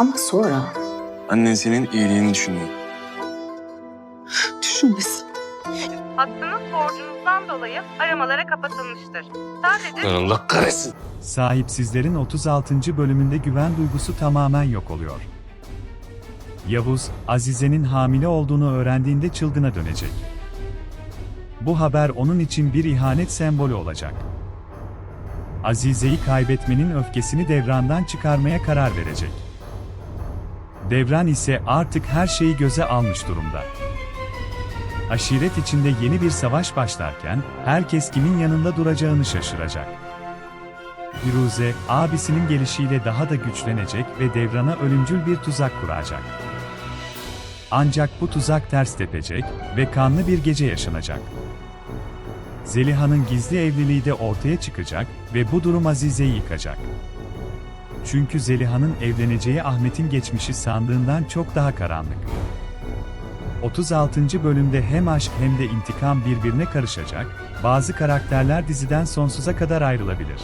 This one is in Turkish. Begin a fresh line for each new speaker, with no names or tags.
Ama sonra
Annen senin iyiliğini düşünüyor.
düşünmesin.
Hattınız borcunuzdan dolayı aramalara kapatılmıştır. Sadece
Allah kahretsin.
Sahipsizlerin 36. bölümünde güven duygusu tamamen yok oluyor. Yavuz, Azize'nin hamile olduğunu öğrendiğinde çılgına dönecek. Bu haber onun için bir ihanet sembolü olacak. Azize'yi kaybetmenin öfkesini devrandan çıkarmaya karar verecek. Devran ise artık her şeyi göze almış durumda. Aşiret içinde yeni bir savaş başlarken, herkes kimin yanında duracağını şaşıracak. Firuze, abisinin gelişiyle daha da güçlenecek ve Devran'a ölümcül bir tuzak kuracak. Ancak bu tuzak ters tepecek ve kanlı bir gece yaşanacak. Zeliha'nın gizli evliliği de ortaya çıkacak ve bu durum Azize'yi yıkacak. Çünkü Zeliha'nın evleneceği Ahmet'in geçmişi sandığından çok daha karanlık. 36. bölümde hem aşk hem de intikam birbirine karışacak, bazı karakterler diziden sonsuza kadar ayrılabilir.